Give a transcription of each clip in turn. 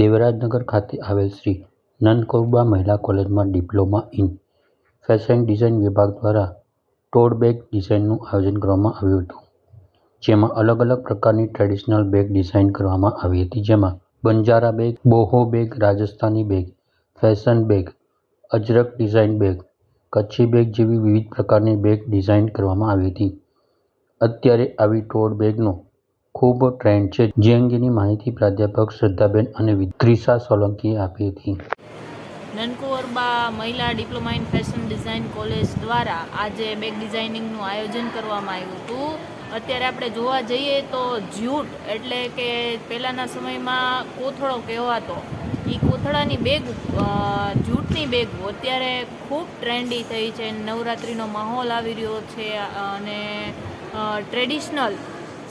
દેવરાજનગર ખાતે આવેલ શ્રી નનકૌરબા મહિલા કોલેજમાં ડિપ્લોમા ઇન ફેશન ડિઝાઇન વિભાગ દ્વારા ટોડ બેગ ડિઝાઇનનું આયોજન કરવામાં આવ્યું હતું, જેમાં અલગ અલગ પ્રકારની ટ્રેડિશનલ બેગ ડિઝાઇન કરવામાં આવી હતી, જેમાં Banjara bag, boho bag, Rajasthani bag, fashion bag, Ajrak design bag, Kutchi bag જેવી વિવિધ પ્રકારની બેગ ડિઝાઇન કરવામાં આવી હતી. અત્યારે આવી ટોડ બેગનો ખૂબ ટ્રેન્ડ છે. જે અંગેની માહિતી પ્રાધ્યાપક શ્રદ્ધાબેન અને ત્રિષા સોલંકીએ આપી હતી. નનકુવરબા મહિલા diploma in fashion design college દ્વારા આજે બેગ ડિઝાઇનિંગનું આયોજન કરવામાં આવ્યું હતું. અત્યારે આપણે જોવા જઈએ તો જ્યુટ એટલે કે પહેલાંના સમયમાં કોથળો કહેવાતો, એ કોથળાની બેગ જ્યુટની બેગ અત્યારે ખૂબ ટ્રેન્ડી થઈ છે. નવરાત્રિનો માહોલ આવી રહ્યો છે અને ટ્રેડિશનલ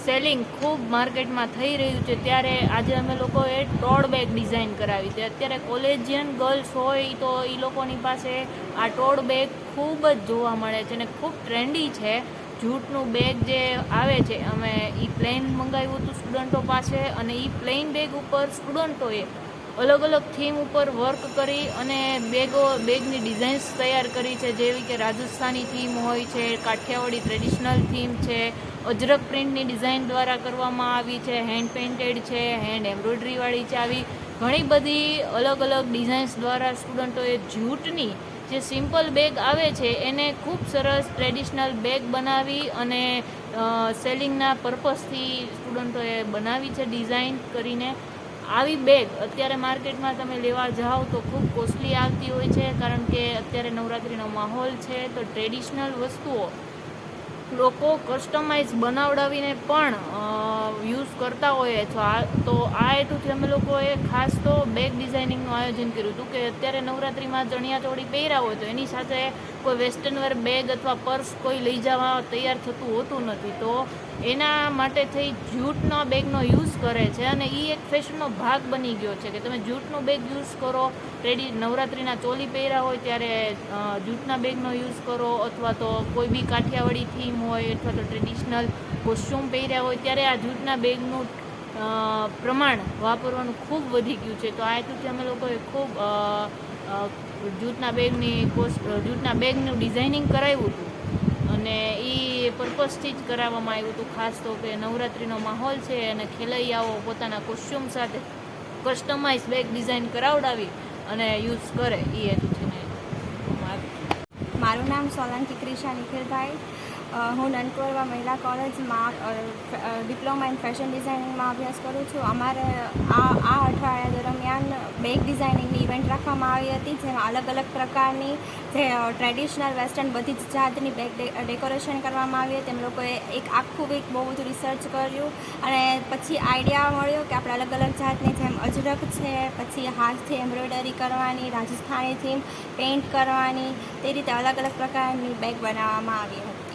સેલિંગ ખૂબ માર્કેટમાં થઈ રહ્યું છે. ત્યારે આજે અમે લોકોએ ટોડ બેગ ડિઝાઇન કરાવી છે. અત્યારે કોલેજિયન ગર્લ્સ હોય તો એ લોકોની પાસે આ ટોડ બેગ ખૂબ જ જોવા મળે છે અને ખૂબ ટ્રેન્ડી છે. જૂટનું બેગ જે આવે છે, અમે એ પ્લેન મંગાવ્યું હતું સ્ટુડન્ટો પાસે અને એ પ્લેન બેગ ઉપર સ્ટુડન્ટોએ અલગ અલગ થીમ ઉપર વર્ક કરી અને બેગો બેગની ડિઝાઇન્સ તૈયાર કરી છે, જેવી કે રાજસ્થાની થીમ હોય છે, કાઠિયાવાડી ટ્રેડિશનલ થીમ છે, અજરક પ્રિન્ટની ડિઝાઇન દ્વારા કરવામાં આવી છે, હેન્ડ પેઇન્ટેડ છે, હેન્ડ એમ્બ્રોઇડરીવાળી છે, આવી ઘણી બધી અલગ અલગ ડિઝાઇન્સ દ્વારા સ્ટુડન્ટોએ જૂટની જે સિમ્પલ બેગ આવે છે, એને ખૂબ સરસ ટ્રેડિશનલ બેગ બનાવી અને સેલિંગના પર્પઝથી સ્ટુડન્ટોએ બનાવી છે ડિઝાઇન કરીને. આવી બેગ અત્યારે માર્કેટમાં તમે લેવા જાઓ તો ખૂબ કોસ્ટલી આવતી હોય છે, કારણ કે અત્યારે નવરાત્રિનો માહોલ છે, તો ટ્રેડિશનલ વસ્તુઓ લોકો કસ્ટમાઇઝ બનાવડાવીને પણ યુઝ કરતા હોઈએ છો. આ, તો આ હેતુથી અમે લોકોએ ખાસ તો ડિઝાઇનિંગનું આયોજન કર્યું હતું કે અત્યારે નવરાત્રિમાં ચણિયા ચોળી પહેર્યા હોય તો એની સાથે કોઈ વેસ્ટર્ન વેર બેગ અથવા પર્સ કોઈ લઈ જવા તૈયાર થતું હોતું નથી. તો એના માટે થઈ જૂટનો બેગનો યુઝ કરે છે અને એ એક ફેશનનો ભાગ બની ગયો છે કે તમે જૂટનો બેગ યુઝ કરો રેડી નવરાત્રિના ચોલી પહેર્યા હોય ત્યારે જૂટના બેગનો યુઝ કરો અથવા તો કોઈ બી કાઠિયાવાડી થીમ હોય અથવા તો ટ્રેડિશનલ કોસ્ચ્યુમ પહેર્યા હોય ત્યારે આ જૂટના બેગનું પ્રમાણ વાપરવાનું ખૂબ વધી ગયું છે. તો આ હેતુથી અમે લોકોએ ખૂબ જૂટના બેગની કોસ્ટ જૂટના બેગનું ડિઝાઇનિંગ કરાવ્યું હતું. અને એ પર્પઝથી જ કરાવવામાં આવ્યું હતું, ખાસ તો કે નવરાત્રિનો માહોલ છે અને ખેલૈયાઓ પોતાના કોસ્ચ્યુમ સાથે કસ્ટમાઇઝ બેગ ડિઝાઇન કરાવડાવી અને યુઝ કરે. એ હેતુથી મારું નામ સોલંકી ક્રિશા નિખિલભાઈ. હું નનકોરવા મહિલા કોલેજમાં ડિપ્લોમા ઇન ફેશન ડિઝાઇનિંગમાં અભ્યાસ કરું છું. અમારે આ આ અઠવાડિયા દરમિયાન બેગ ડિઝાઇનિંગની ઇવેન્ટ રાખવામાં આવી હતી, જેમાં અલગ અલગ પ્રકારની જે ટ્રેડિશનલ વેસ્ટર્ન બધી જ જાતની બેગ ડેકોરેશન કરવામાં આવી હતી. એમ લોકોએ એક આખું વીક બહુ બધું રિસર્ચ કર્યું અને પછી આઈડિયા મળ્યો કે આપણે અલગ અલગ જાતની જેમ અજરક છે, પછી હાથથી એમ્બ્રોઇડરી કરવાની, રાજસ્થાની થીમ પેઇન્ટ કરવાની, તે રીતે અલગ અલગ પ્રકારની બેગ બનાવવામાં આવી હતી.